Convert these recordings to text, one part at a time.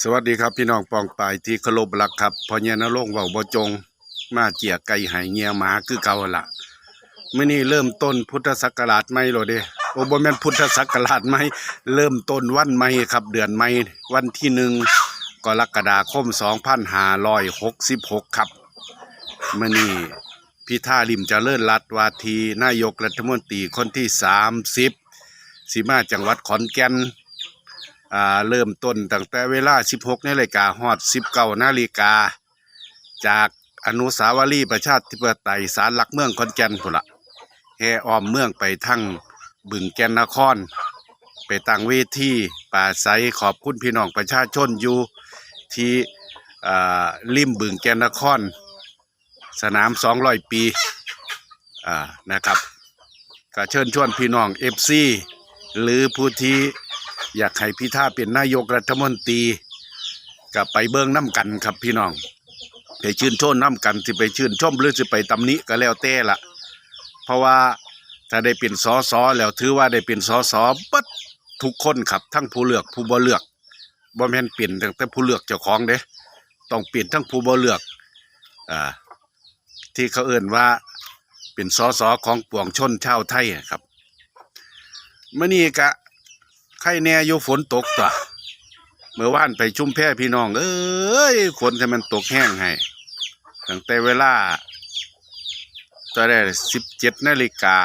สวัสดีครับพี่น้องปองปายที่เคารพรักครับพอเนียนรงเว้าบจง มาเจียไก่ไหเงียหมาคือเก่าหั่นละมื้อนี้เริ่มต้นพุทธศักราชใหม่แล้วเด้โอ้บ่แม่นพุทธศักราชใหม่เริ่มต้นวันใหม่ครับ เดือนใหม่วันที่หนึ่งกรกฎาคม2566ครับเมื้อนี้พิธาลิมจเจริญรัตวาทีนายกรัฐมนตรีคนที่30สิมาจังหวัดขอนแก่น อ่าเริ่มต้นตั้งแต่เวลา 16นาฬิกาฮอด 19นาฬิกา จากอนุสาวรีย์ประชาธิปไตยศาลหลักเมืองขอนแก่นพุ่นละแห่อ้อมเมืองไปทั้งบึงแก่นนคร ไปตั้งเวทีป่าใสขอบคุณพี่น้องประชาชนอยู่ที่อ่าริมบึงแก่นนคร สนาม 200 ปีอ่านะครับก็เชิญชวนพี่น้อง FC หรือผู้ที่ อยากให้พิธาเป็นนายกรัฐมนตรีกับไปเบิ้งน้ำกันครับพี่น้อง ไปชื่นชมน้ำกันสิไปชื่นชมหรือสิไปตำหนิก็แล้วแต่ละเพราะว่าถ้าได้เป็นสอสอแล้วถือว่าได้เป็นสอสอเบัดทุกคนครับทั้งผู้เลือกผู้บ่เลือกบ่แม่นเปลี่ยนตั้งแต่ผู้เลือกเจ้าของเด้ต้องเปลี่ยนทั้งผู้บ่เลือกอ่าที่เขาเอ่นว่าเป็นสอสอของปวงชนชาวไทยครับมื่อนี้กะ ไข่แน่อยู่ฝนตกตัวเมื่อวานไปชุ่มแพ่พี่น้อง เอ้ยฝนจะมันตกแห้งให้ตั้งแต่เวลาตอนแรกสิบเจ็ดนาฬิกา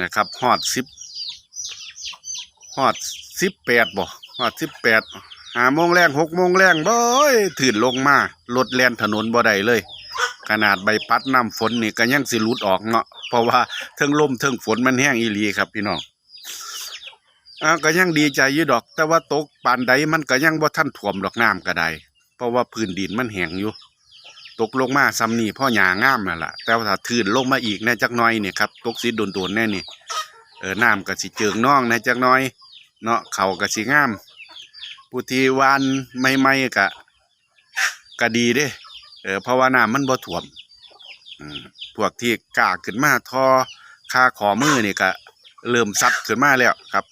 นะครับฮอดสิบฮอดสิบแปดบ่ฮอดสิบแปดหาโมงแรงหกโมงแรงบ่ยถืนลงมารถแล่นถนนบ่ได้เลย ขนาดใบพัดน้ำฝนนี่ก็ยังสิลุดออกเนาะเพราะว่าเทิงลมเทิงฝนมันแห้งอีหลีครับพี่น้อง อ่าก็ยังดีใจอยู่ดอก แต่ว่าตกปานใดมันก็ยังบ่ทันท่วมดอกน้ำก็ได้เพราะว่าพื้นดินมันแห้งอยู่ ตกลงมาซ้ำนี่พ่อหญ้างามนั่นล่ะ แต่ว่าถ้าทื่นลงมาอีกแน่จักน้อยเนี่ยครับตกสิโดนๆแน่นี่เออน้ำก็สิเจิงน้องแน่จักน้อย เนาะเขาก็สิงามผู้ที่วานใหม่ก็ก็ดีเด้เออเพราะว่าน้ำมันบ่ท่วมอืมพวกที่กล้าขึ้นมาทอคาขอมือนี่ก็เริ่มซัดขึ้นมาแล้วครับ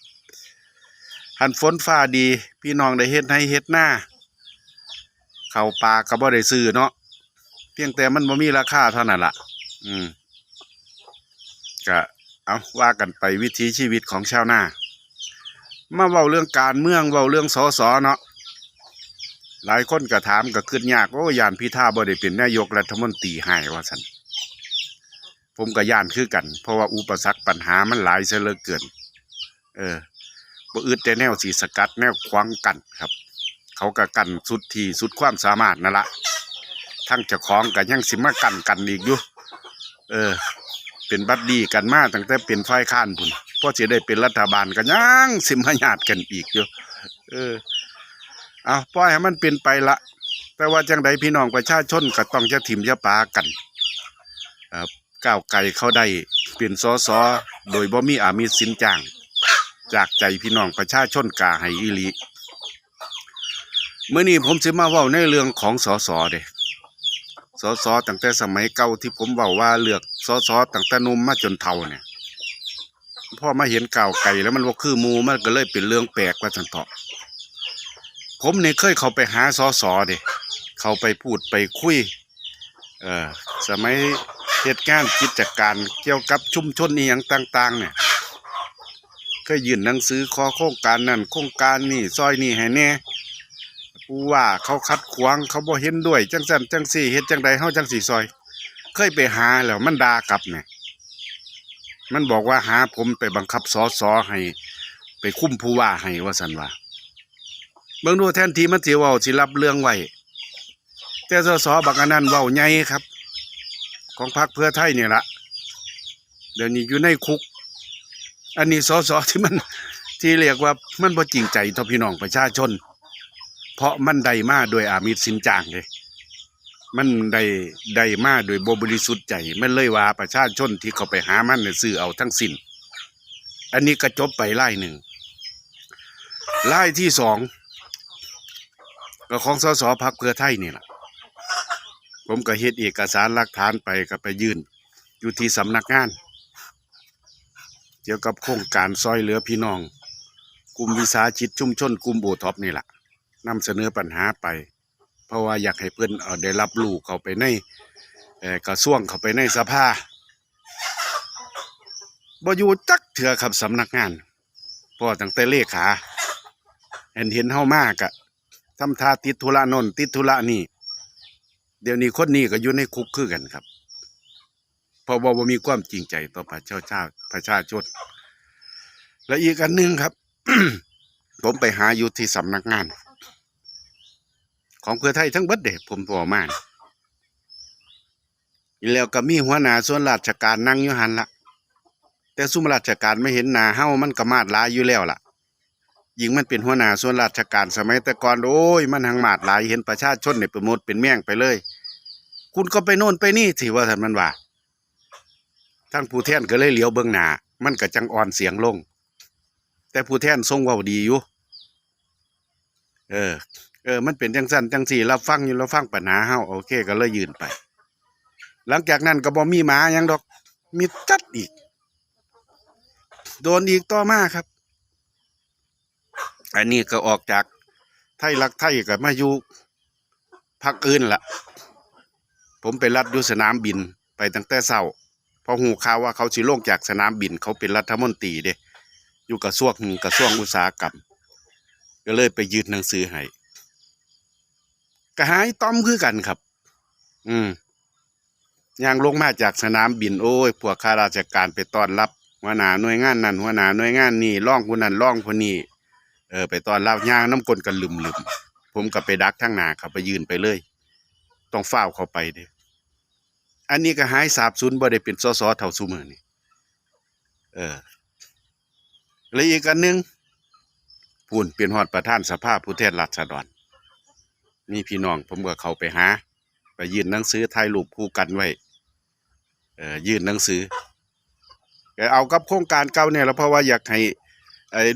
หันฝนฟ้าดี พี่น้องได้เฮ็ดให้เฮ็ดหน้าเข้าป่าก็บ่ได้ซื้อเนาะเพียงแต่มันบ่มีราคาเท่านั้นล่ะ อืมก็เอาว่ากันไปวิถีชีวิตของชาวนามาเว้าเรื่องการเมืองเว้าเรื่องสอสอเนาะหลายคนก็ถามก็คิดยากโอ้ยานพิธาบ่ได้เป็นนายกรัฐมนตรีให้ว่าซั่นผมก็ย่านคือกัน เพราะว่าอุปสรรคปัญหามันหลายเสียเหลือเกิน เออ บ่อึดแต่แนวสีสกัดแนวขวางกันครับ เขาก็กันสุดที่สุดความสามารถนั่นละทั้งเจ้าของก็ยังสิมากันกันอีกอยู่เออ เป็นบัดดีกันมาตั้งแต่เป็นฝ่ายค้านพุ่นพอสิได้เป็นรัฐบาลก็ยังสิมาญาติกันอีกอยู่เออเอาปล่อยให้มันเป็นไปละแต่ว่าจังใดพี่น้องประชาชนก็ต้องจะถิ่มจะปากันเอ่อก้าวไกลเขาได้เป็นสสโดยบ่มีอามิตสินจ้าง จากใจพี่น้องประชาชนกาให้อีหลีเมื่อนี้ผมสิมาเว้าในเรื่องของสสเด้สสตั้งแต่สมัยเก่าที่ผมว้าว่าเลือกสสตั้งแต่นุ่มมาจนเฒ่าเนี่ยพ่อมาเห็นก่าวไก่แล้วมันว่าคือมูมันก็เลยเป็นเรื่องแปลกว่าจันเถาะผมเนี่ยเคยเข้าไปหาสสเด้เข้าไปพูดไปคุยเออสมัยเหตุการณ์กิจการเกี่ยวกับชุมชนนี่อหย่างต่าง ๆ เนี่ย เคยยื่นหนังสือขอโครงการนั่นโครงการนี่ซอยนี่ให้แน่ผู้ว่าเขาคัดขวางเขาบ่เห็นด้วย จังซั่นจังซี่เฮ็ดจังใดเฮาจังสิซอย เคยไปหาแล้วมันด่ากลับเนี่ยมันบอกว่าหาผมไปบังคับสอสอให้ ไปคุ้มผู้ว่าให้ว่าซั่นว่าเบิ่งดูแทนทีมันสิเว้าสิรับเรื่องไว้แต่สสบักนั้นเว้าใหญ่ครับ ของพรรคเพื่อไทยเนี่ยละเดี๋ยวนี้อยู่ในคุก อันนี้สสที่มันที่เรียกว่ามันบ่จริงใจต่อพี่น้องประชาชน เพราะมันได้มาโดยอามิตสินจางเลยมันได้ได้มาโดยบบริสุทธิ์ใจมันเลยว่าประชาชนที่เขาไปหามันเนี่ยซื้อเอาทั้งสิ้น อันนี้ก็จบไปไล่หนึ่งไล่ที่สองก็ของสสพักเพื่อไทยนี่แหละผมก็เฮ็ดเอกสารหลักฐานไปก็ไปยื่นอยู่ที่สำนักงาน เกี่ยวกับโครงการซอยเหลือพี่น้อง กลุ่มวิสาหกิจชุมชนกลุ่มโอท็อปนี่แหละนำเสนอปัญหาไป เพราะว่าอยากให้เพื่อนเอาได้รับรู้เข้าไปในกระทรวงเข้าไปในสภาบ่อยู่จักเถื่อครับสำนักงานพอตั้งแต่เลขาเห็นเห็นเฮามากอะทำท่าติดธุระนนติดธุระนี่ เดี๋ยวนี้คนนี้ก็อยู่ในคุกคือกันครับ เพราะว่าบ่มีความจริงใจต่อประชาชาประชาชนและอีกอันหนึ่งครับ ผมไปหาอยู่ที่สำนักงาน ของเพื่อไทยทั้งเบิดเดะผมบอกมานะอีแล้วก็มีหัวหน้าส่วนราชการนั่งอยู่หันละแต่ซุมราชการไม่เห็นหน้าเฮ้ามันก็มาดลายอยู่แล้วล่ะยิงมันเป็นหัวหน้าส่วนราชการสมัยแต่ก่อนโอ้ยมันหังมาดลายเห็นประชาชนเนี่ยประมดเป็นแม่งไปเลย คุณก็ไปโน่นไปนี่สิว่าท่านมันว่า ท่านผู้แทนก็เลยเหลียวเบิ่งหน้ามันก็จังอ่อนเสียงลง แต่ผู้แทนทรงว้าดีอยู่เออ เออ มันเป็นจังสั้นจังสี่รับฟังอยู่รับฟังปัญหาเฮาโอเค ก็เลยยืนไป หลังจากนั้นก็บ่มีหมายังดอก มีจัดอีก โดนอีกต่อมาครับ อันนี้ก็ออกจากไทยรักไทยก็มาอยู่พักอื่นละผมไปรัดอยู่สนามบินไปตั้งแต่เช้า พอหูข่าวว่าเขาสิลงจากสนามบินเขาเป็นรัฐมนตรีเด้อยู่กระทรวงกระทรวงอุตสาหกรรมก็เลยไปยืดหนังสือให้ก็หายต้อมคือกันครับ อืมย่างลงมาจากสนามบินโอ้ยพวกข้าราชการไปต้อนรับหัวหน้าหน่วยงานนั่นหัวหน้าหน่วยงานนี่ร่องผู้นั้นร่องผู้นี้เออไปต้อนรับย่างน้ำกลนกันลืมลืมๆผมก็ไปดักทั้งหน้าเขาไปยืนไปเลย ต้องเฝ้าเข้าไปเด้ อันนี้ก็หายสาบสูญบ่ได้เป็นสสเท่าซุมือนี่เออแล้วอีกอันหนึ่งพูนเป็นฮอดประธานสภาผู้แทนราษฎรมีพี่น้องผมก็เข้าไปหา ไปยื่นหนังสือถ่ายรูปคู่กันไว้เอ่อยื่นหนังสือเอากับโครงการเก่าเนี่ยแล้วเพราะว่าอยากให้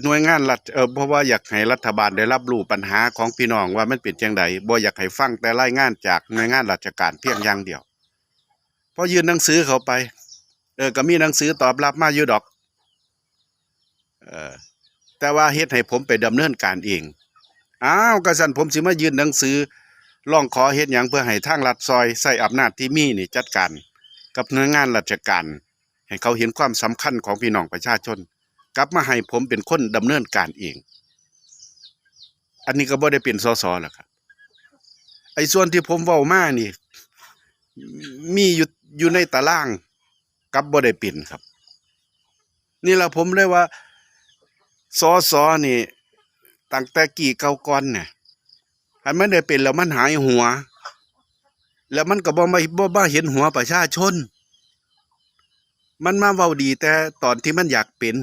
หน่วยงานรัฐเออเพราะว่าอยากให้รัฐบาลได้รับรู้ปัญหาของพี่น้องว่ามันเป็นจังไดบ่อยากให้ฟังแต่รายงานจากหน่วยงานราชการเพียงอย่างเดียว อยื่นหนังสือเขาไป เออก็มีหนังสือตอบรับมาอยู่ดอก เออแต่ว่าเฮ็ดให้ผมไปดำเนินการเอง อ้าวกระสันผมสิมายื่นหนังสือร้องขอเฮ็ดหยังเพื่อให้ทางรัฐซอยใส่อำนาจที่มีนี่จัดการกับหน่วยงานราชการ ให้เขาเห็นความสำคัญของพี่น้องประชาชน กลับมาให้ผมเป็นคนดำเนินการเอง อันนี้ก็บ่ได้เป็นสสหรอกครับ ไอ้ส่วนที่ผมเว้ามานี่ มีอยู่ อยู่ในตารางกับบ่ได้เป็นครับ นี่ละผมเลยว่าสอสอนี่ตั้งแต่กี่เก่าก่อนเนี่ยอันมันได้เป็นแล้วมันหายหัว แล้วมันก็บ่มาบ่บ่เห็นหัวประชาชน มันมาเว้าดีแต่ตอนที่มันอยากเป็น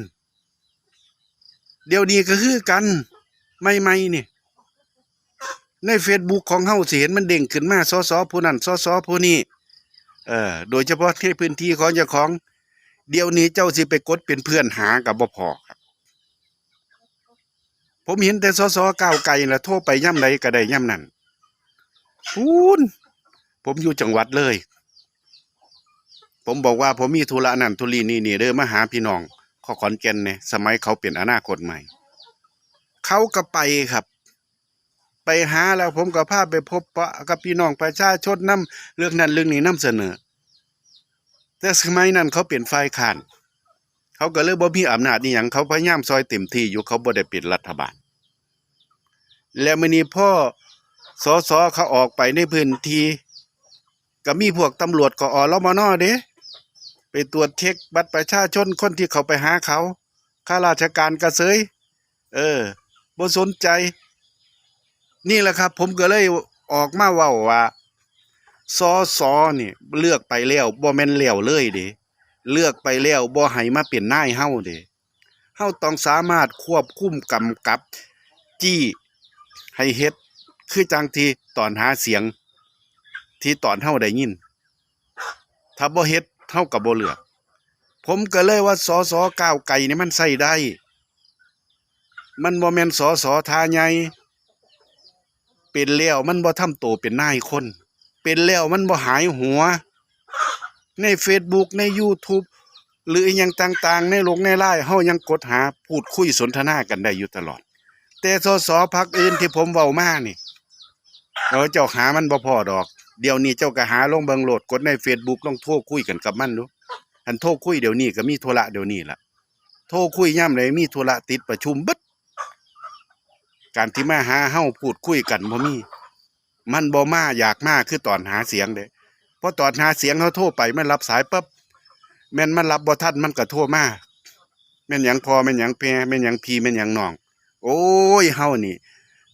เดี๋ยวนี้ก็คือกัน ไม่ไม่นี่ใน Facebook ของเฮาสิเห็นมันเด้งขึ้นมาสอสอผู้นั้นสอสอผู้นี้ เออโดยเฉพาะในพื้นที่ของเจ้าของ เดี๋ยวนี้เจ้าสิไปกดเป็นเพื่อนหากับบ่พอครับ ผมเห็นแต่สสก้าวไกลละโทรไปย่ำใดก็ได้ย่ำนั้นพูนผมอยู่จังหวัดเลย ผมบอกว่าผมมีธุระนั่นธุรีนี่นี่เด้อมาหาพี่น้องขอขอนแก่นเนี่ยสมัยเขาเปลี่ยนอนาคตใหม่ เขาก็ไปครับ ไปหาแล้วผมก็พาไปพบปะกับพี่น้องประชาชนนํเรื่องนั้นเรื่องนี้นํเสนอ แต่สมัยนั้นเขาเปลี่ยนฝ่ายค้าน เขาก็เลยบ่มีอำนาจนี่หยังเขาพยายามซอยเต็มที่อยู่เขาบ่ได้ป็นรัฐบาล แล้วมื้อนี้พ่อสอสอเขาออกไปในพื้นที่ก็มีพวกตำรวจกอรมนอเด้ไปตรวจเช็คบัตรประชาชนคนที่เขาไปหาเขาข้าราชการกระเซยเออบ่สนใจ นี่แหละครับ ผมก็เลยออกมาว้าว่าสอสอนี่เลือกไปแล้วบ่แม่นแล้วเลยเด้เลือกไปแล้วบ่ให้มาเป็นนายเฮาเด้เฮาต้องสามารถควบคุมกำกับ จี้ให้เฮ็ดคือจังที่ตอนหาเสียง ที่ตอนเฮาได้ยิน ถ้าบ่เฮ็ดเฮาก็บ่เลือก ผมก็เลยว่าสอสอก้าวไก่นี่มันใส่ได้ มันบ่แม่นสอสอทาใหญ่ เป็นแล้วมันบ่ทำโตเป็นนายคน เป็นแล้วมันบ่หายหัว ใน Facebook ใน YouTube หรืออหยังต่างๆ ในโลกในไลน์เฮายังกดหาพูดคุยสนทนากันได้อยู่ตลอด แต่สสพักอื่นที่ผมเว้ามานี่เออเจ้าหามันบ่พอดอก เดี๋ยวนี้เจ้าก็หาลงเบิงโหลดกดใน Facebook ลองโทรคุยกันกับมันดูอันโทรคุยเดี๋ยวนี้ก็มีธุระเดี๋ยวนี้ล่ะโทรคุยย่ำใดมีธุระติดประชุมบิด การที่มาหาเฮาพูดคุยกันบ่มี มันบ่มาอยากมาคือตอนหาเสียงเด้เพราะตอนหาเสียงเขาโทรไปมันรับสายปั๊บแม่นมันรับบ่ทันมันก็โทรมาแม่นหยังพอแม่นหยังแพ่แม่นหยังพีแม่นหยังน้อง โอ้ยเฮานี่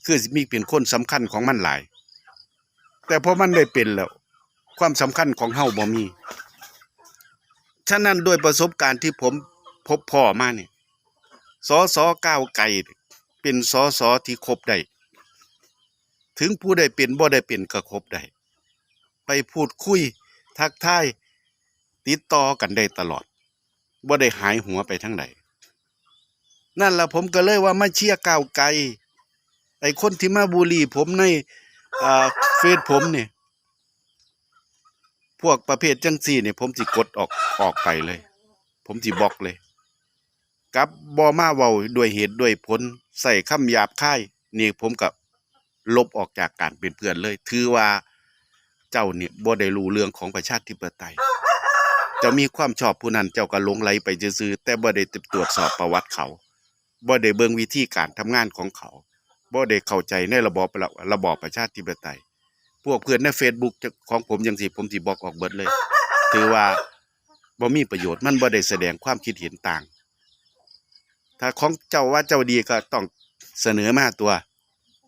คือมีเป็นคนสำคัญของมันหลาย แต่พอมันได้เป็นแล้ว ความสำคัญของเฮาบ่มี ฉะนั้นด้วยประสบการณ์ที่ผมพบพ่อมาเนี่ยสอสอก้าวไก่ เป็นสอสอที่ครบได้ถึงผู้ใดเป็นบ่ได้เป็นก็ครบได้ไปพูดคุยทักทายติดต่อกันได้ตลอดบ่ได้หายหัวไปทั้งใดนั่นละผมก็เลยว่ามาเชียร์ก้าวไกลไอ้คนที่มาบูลลี่ผมในเฟซผมเนี่ยพวกประเภทจังซี่เนี่ยผมสิกดออกออกไปเลย ผมสิบล็อกเลย กับบอมาเว้าด้วยเหตุด้วยผลใส่คำหยาบคายนี่ผมกับลบออกจากการเป็นเพื่อนเลย ถือว่าเจ้าเนี่ยบ่ได้รู้เรื่องของประชาธิปไตยจ้ามีความชอบผู้นั้นเจ้าก็หลงไหลไปซื่อแต่บ่ได้ตรวจสอบประวัติเขาบ่ได้เบิ่งวิธีการทำงานของเขาบ่ได้เข้าใจในระบอบระระบอบประชาธิปไตย พวกเพื่อนใน Facebook ของผมจังซี่ผมสิบอกออกเบิดเลย ถือว่าบ่มีประโยชน์มันบ่ได้แสดงความคิดเห็นต่าง ถ้าของเจ้าว่าเจ้าดีก็ต้องเสนอมาตัว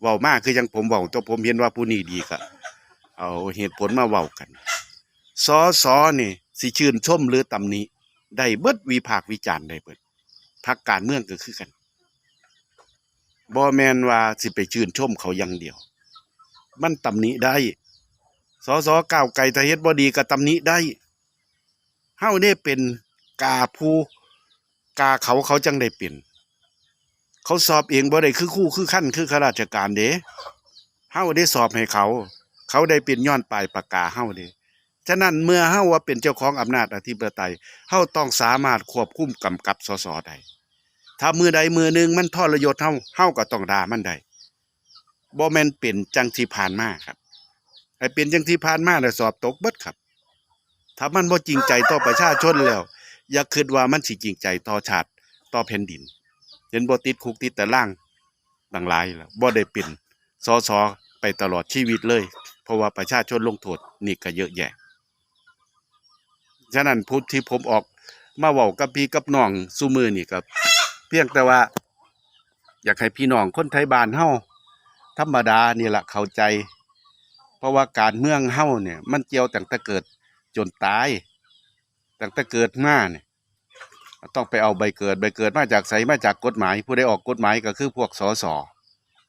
เว้ามากคือจังผมเว้าตัวผมเห็นว่าผู้นี้ดีก็เอาเหตุผลมาเว้ากันสอสอนี่สิชื่นชมหรือตำหนิได้เบิดวิพากวิจารณ์ได้เบิดพักการเมืองก็คือกันบ่แมนว่าสิไปชื่นชมเขาอย่างเดียว มันตำหนิได้สอสอก้าวไกลถ้าเฮ็ดบ่ดีก็ตำหนิได้เฮ้าเนี่เป็นกาผู้กาเขาเขาจังได้เป็น เขาสอบเองบ่ได้คือคู่คือขั้นคือข้าราชการเด้เฮาได้สอบให้เขา เขาได้เป็นย้อนปลายปากกาเฮาเด้ฉะนั้นเมื่อเฮาว่าเป็นเจ้าของอำนาจอธิปไตยเฮาต้องสามารถควบคุมกำกับสสได้ถ้ามือใดมือหนึ่งมันทอรยศเฮาเฮาก็ต้องด่ามันได้บ่แม่นเป็นจังที่ผ่านมาครับไอ้เป็นจังที่ผ่านมาแล้วสอบตกเบิดครับ ถ้ามันบ่จริงใจต่อประชาชนแล้ว อย่าคิดว่ามันสิจริงใจต่อชาติต่อแผ่นดิน เห็นบ่ติดคุกติดแตารางดังหลายแล้วบ่ได้เป็นสสไปตลอดชีวิตเลย เพราะว่าประชาชนลงโทษนี่ก็เยอะแยะฉะนั้นพูดที่ผมออกมาเว้ากับพี่กับน้องซุมือนี่ก็เพียงแต่ว่า อยากให้พี่น้องคนไทยบ้านเฮาธรรมดานี่ล่ะเข้าใจ เพราะว่าการเมืองเฮาเนี่ย มันเกี่ยวตั้งแต่เกิดจนตายตั้งแต่เกิดมาเนี่ย ต้องไปเอาใบเกิดใบเกิดมาจากไสมาจากกฎหมาย ผู้ใดออกกฎหมายก็คือพวกสส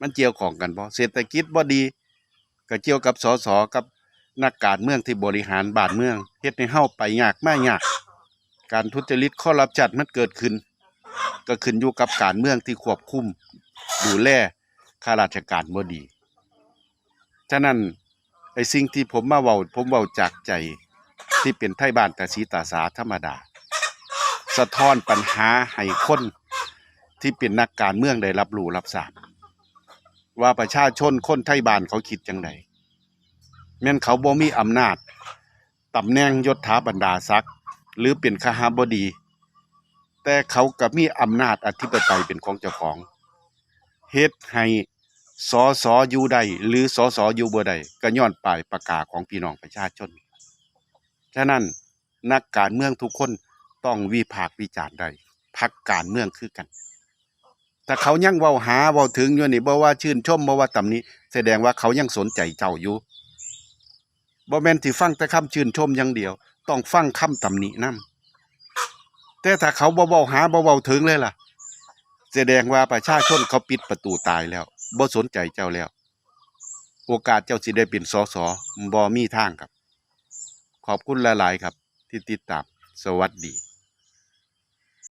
มันเกี่ยวของกันบ่เศรษฐกิจบ่ดีก็เกี่ยวกับสสกับนักการเมืองที่บริหารบ้านเมืองเฮ็ดให้เฮาไปยากมายาก การทุจริตคอร์รัปชันมันเกิดขึ้น ก็ขึ้นอยู่กับการเมืองที่ควบคุม ดูแลข้าราชการบ่ดีฉะนั้นไอ้สิ่งที่ผมมาเว้าผมเว้าจากใจที่เป็นไทยบ้านตาสีตาสาธรรมดา สะท้อนปัญหาให้คนที่เป็นนักการเมืองได้รับรู้รับทราบว่าประชาชนคนไทยบ้านเขาคิดจังไดแม่นเขาบ่มีอำนาจตำแหน่งยศถาบรรดาศักดิ์หรือเป็นขหาบดี แต่เขาก็มีอำนาจอธิปไตยเป็นของเจ้าของเฮ็ดให้สอสออยู่ได้หรือสอสออยู่บ่ได้ก็ย้อนปลายปากกาศของพี่น้องประชาชนฉะนั้นนักการเมืองทุกคน ต้องวิพากษ์วิจารณ์ได้พักการเมืองคือกันถ้าเขายังเว้าหาเว้าถึงอยู่นี่บ่ว่าชื่นชมบ่ว่าตำนี้ แสดงว่าเขายังสนใจเจ้าอยู่บ่แม่นที่ฟังแต่คำชื่นชมอย่างเดียว ต้องฟังคำตำหนินํแต่ถ้าเขาบ่เว้าหาบ่เว้าถึงเลยล่ะ แสดงว่าประชาชนเขาปิดประตูตายแล้วบ่สนใจเจ้าแล้ว โอกาสเจ้าสิได้เป็นสอสอบ่มีทางครับ ขอบคุณหลาย ๆ ครับ ที่ติดตามสวัสดี